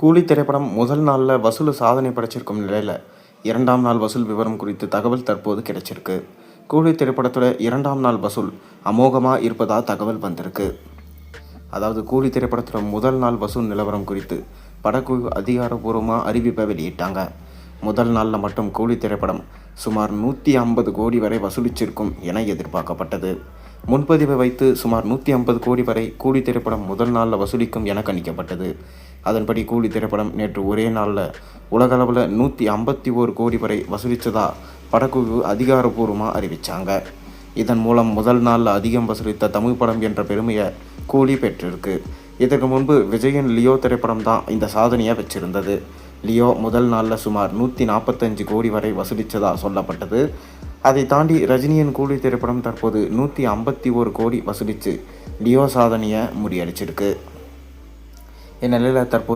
கூலி திரைப்படம் முதல் நாளில் வசூல் சாதனை படைச்சிருக்கும் நிலையில் இரண்டாம் நாள் வசூல் விவரம் குறித்து தகவல் தற்போது கிடைச்சிருக்கு. கூலி திரைப்படத்தோட இரண்டாம் நாள் வசூல் அமோகமாக இருப்பதா தகவல் வந்திருக்கு. அதாவது கூலி திரைப்படத்தோட முதல் நாள் வசூல் நிலவரம் குறித்து படக்குழு அதிகாரபூர்வமாக அறிவிப்பை வெளியிட்டாங்க. முதல் நாளில் மட்டும் கூலி திரைப்படம் சுமார் நூற்றி ஐம்பது கோடி வரை வசூலிச்சிருக்கும் என எதிர்பார்க்கப்பட்டது. முன்பதிவை வைத்து சுமார் நூற்றி ஐம்பது கோடி வரை கூலி திரைப்படம் முதல் நாளில் வசூலிக்கும் என கணிக்கப்பட்டது. அதன்படி கூலி திரைப்படம் நேற்று ஒரே நாளில் உலகளவில் நூற்றி ஐம்பத்தி ஓரு கோடி வரை வசூலித்ததா படக்குழு அதிகாரப்பூர்வமாக அறிவித்தாங்க இதன் மூலம் முதல் நாளில் அதிகம் வசூலித்த தமிழ் படம் என்ற பெருமையை கூலி பெற்றிருக்கு. இதற்கு முன்பு விஜயின் லியோ திரைப்படம் தான் இந்த சாதனையை வச்சிருந்தது. லியோ முதல் நாளில் சுமார் நூற்றி நாற்பத்தஞ்சு கோடி வரை வசூலித்ததாக சொல்லப்பட்டது. அதை தாண்டி ரஜினியின் கூலி திரைப்படம் தற்போது நூற்றி ஐம்பத்தி ஒரு கோடி வசூலித்து லியோ சாதனையை முறியடிச்சிருக்கு. இந்நிலையில் தற்போது